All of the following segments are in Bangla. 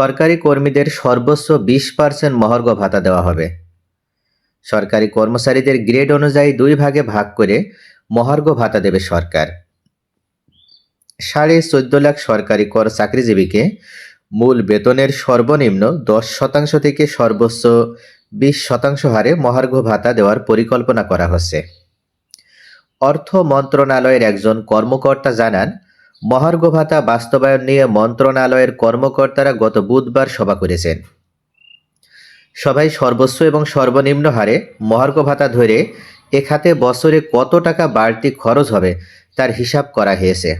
সরকারি কর্মীদের সর্বোচ্চ বিশ পার্সেন্ট মহার্ঘ ভাতা দেওয়া হবে। সরকারি কর্মচারীদের গ্রেড অনুযায়ী দুই ভাগে ভাগ করে মহার্ঘ ভাতা দেবে সরকার। সাড়ে চোদ্দ লাখ সরকারি কর চাকরিজীবীকে মূল বেতনের সর্বনিম্ন দশ শতাংশ থেকে সর্বোচ্চ বিশ শতাংশ হারে মহার্ঘ ভাতা দেওয়ার পরিকল্পনা করা হচ্ছে। অর্থ মন্ত্রণালয়ের একজন কর্মকর্তা জানান মহার্ঘ ভাতা বাস্তবায়ন নিয়ে মন্ত্রণালয়ের কর্মকর্তারা গত বুধবার সভা করেছেন। সভায় সর্বোচ্চ এবং সর্বনিম্ন হারে মহার্ঘ ভাতা ধরে এ খাতে বছরে কত টাকা বাড়তি খরচ হবে তার হিসাব করা হয়েছে।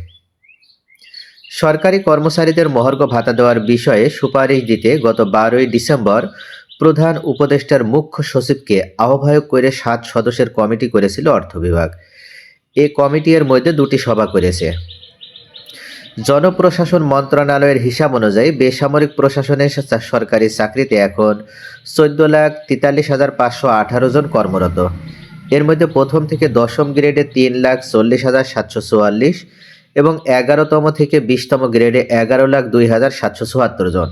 সরকারি কর্মচারীদের মহার্ঘ ভাতা দেওয়ার বিষয়ে সুপারিশ দিতে গত বারোই ডিসেম্বর প্রধান উপদেষ্টার মুখ্য সচিবকে আহ্বায়ক করে সাত সদস্যের কমিটি করেছিল অর্থ বিভাগ। এ কমিটি এর মধ্যে দুটি সভা করেছে। জনপ্রশাসন মন্ত্রণালয়ের হিসাব অনুযায়ী বেসামরিক প্রশাসনের সরকারি চাকরিতে এখন চোদ্দ লাখ তেতাল্লিশ হাজার পাঁচশো আঠারো জন কর্মরত। এর মধ্যে প্রথম থেকে দশম গ্রেডে তিন লাখ চল্লিশ হাজার সাতশো চুয়াল্লিশ এবং এগারোতম থেকে বিশতম গ্রেডে এগারো লাখ দুই হাজার সাতশো চুয়াত্তর জন।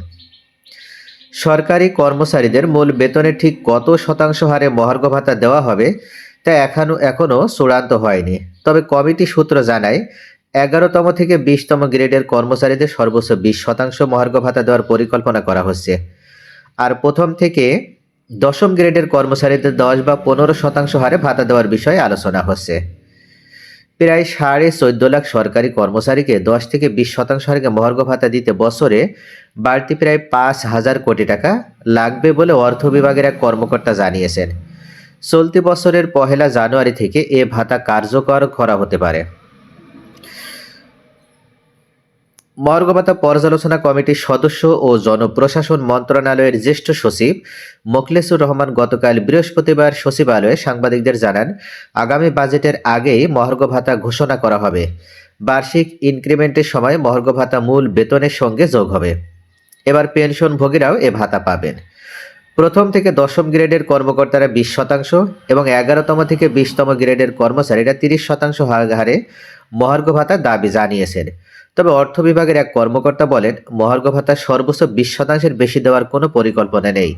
সরকারি কর্মচারীদের মূল বেতনের ঠিক কত শতাংশ হারে মহার্ঘ ভাতা দেওয়া হবে তা এখনও এখনও চূড়ান্ত হয়নি। তবে কমিটি সূত্র জানায় এগারোতম থেকে বিশতম গ্রেডের কর্মচারীদের সর্বোচ্চ বিশ শতাংশ মহার্ঘ ভাতা দেওয়ার পরিকল্পনা করা হচ্ছে। আর প্রথম থেকে দশম গ্রেডের কর্মচারীদের দশ বা পনেরো শতাংশ হারে ভাতা দেওয়ার বিষয়ে আলোচনা হচ্ছে। প্রায় সাড়ে চোদ্দ লাখ সরকারি কর্মচারীকে দশ থেকে বিশ শতাংশ হারে মহার্ঘ ভাতা দিতে বছরে বাড়তি প্রায় পাঁচ হাজার কোটি টাকা লাগবে বলে অর্থ বিভাগের এক কর্মকর্তা জানিয়েছেন। চলতি বছরের পহেলা জানুয়ারি থেকে এ ভাতা কার্যকর করা হতে পারে। মহার্ঘ ভাতা পর্যালোচনা কমিটির সদস্য ও জনপ্রশাসন মন্ত্রণালয়ের জ্যেষ্ঠ সচিব মোখলেসুর রহমান গতকাল বৃহস্পতিবার সচিবালয়ে সাংবাদিকদের জানান, আগামী বাজেটের আগেই মহার্ঘ ভাতা ঘোষণা করা হবে। বার্ষিক ইনক্রিমেন্টের সময় মহার্ঘ ভাতা মূল বেতনের সঙ্গে যোগ হবে। এবার পেনশনভোগীরাও এ ভাতা পাবেন। প্রথম থেকে দশম গ্রেডের কর্মকর্তারা বিশ শতাংশ এবং এগারোতম থেকে বিশতম গ্রেডের কর্মচারীরা তিরিশ শতাংশ হারে মহার্ঘ ভাতা দাবি জানিয়েছেন। তবে অর্থ বিভাগের এক কর্মকর্তা বলেন, মহার্ঘ ভাতা সর্বোচ্চ বিশ শতাংশের বেশি দেওয়ার কোনো পরিকল্পনা নেই।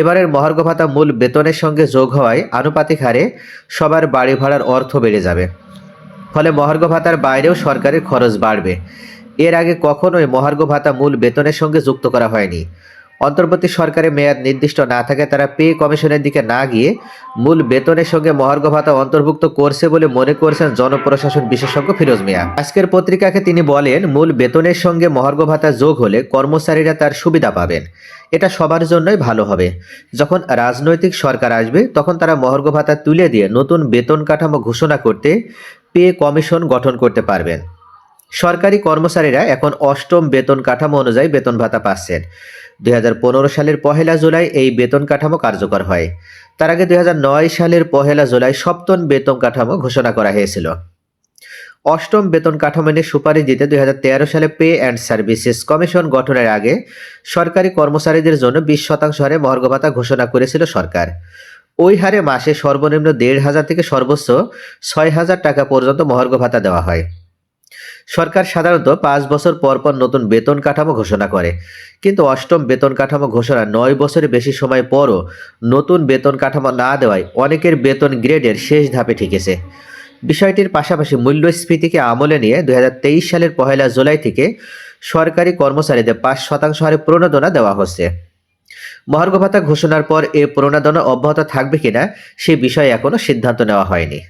এবারের মহার্ঘ ভাতা মূল বেতনের সঙ্গে যোগ হওয়ায় আনুপাতিক হারে সবার বাড়ি ভাড়ার অর্থ বেড়ে যাবে। ফলে মহার্ঘ ভাতার বাইরেও সরকারের খরচ বাড়বে। এর আগে কখনোই মহার্ঘ ভাতা মূল বেতনের সঙ্গে যুক্ত করা হয়নি। অন্তর্বর্তী সরকারের মেয়াদ নির্দিষ্ট না থাকে তারা পে কমিশনের দিকে না গিয়ে মূল বেতনের সঙ্গে মহার্ঘ ভাতা অন্তর্ভুক্ত করছে বলে মনে করছেন জনপ্রশাসন বিশেষজ্ঞ ফিরোজ মিয়া। আজকের পত্রিকাকে তিনি বলেন, মূল বেতনের সঙ্গে মহার্ঘ ভাতা যোগ হলে কর্মচারীরা তার সুবিধা পাবেন। এটা সবার জন্যই ভালো হবে। যখন রাজনৈতিক সরকার আসবে, তখন তারা মহার্ঘ ভাতা তুলে দিয়ে নতুন বেতন কাঠামো ঘোষণা করতে পে কমিশন গঠন করতে পারবেন। সরকারি কর্মচারীরা এখন অষ্টম বেতন কাঠামো অনুযায়ী বেতন ভাতা পাচ্ছেন। দুই হাজার পনেরো সালের পহেলা জুলাই এই বেতন কাঠামো কার্যকর হয়। তার আগে দুই হাজার নয় সালের পহেলা জুলাই সপ্তম বেতন কাঠামো ঘোষণা করা হয়েছিল। অষ্টম বেতন কাঠামো নিয়ে সুপারিশ দিতে দুই হাজার তেরো সালে পে অ্যান্ড সার্ভিসেস কমিশন গঠনের আগে সরকারি কর্মচারীদের জন্য বিশ শতাংশ হারে মহার্ঘ ভাতা ঘোষণা করেছিল সরকার। ওই হারে মাসে সর্বনিম্ন দেড় হাজার থেকে সর্বোচ্চ ছয় হাজার টাকা পর্যন্ত মহার্ঘ ভাতা দেওয়া হয়। সরকার সাধারণত পাঁচ বছর পর পর নতুন বেতন কাঠামো ঘোষণা করে। কিন্তু অষ্টম বেতন কাঠামো ঘোষণা নয় বছরের বেশি সময় পরও নতুন বেতন কাঠামো না দেওয়ায় অনেকের বেতন গ্রেডের শেষ ধাপে ঠেকেছে। বিষয়টির পাশাপাশি মূল্যস্ফীতিকে আমলে নিয়ে দু হাজার তেইশ সালের পহেলা জুলাই থেকে সরকারি কর্মচারীদের পাঁচ শতাংশ হারে প্রণোদনা দেওয়া হচ্ছে। মহার্ঘ ভাতা ঘোষণার পর এ প্রণোদনা অব্যাহত থাকবে কিনা সে বিষয়ে এখনও সিদ্ধান্ত নেওয়া হয়নি।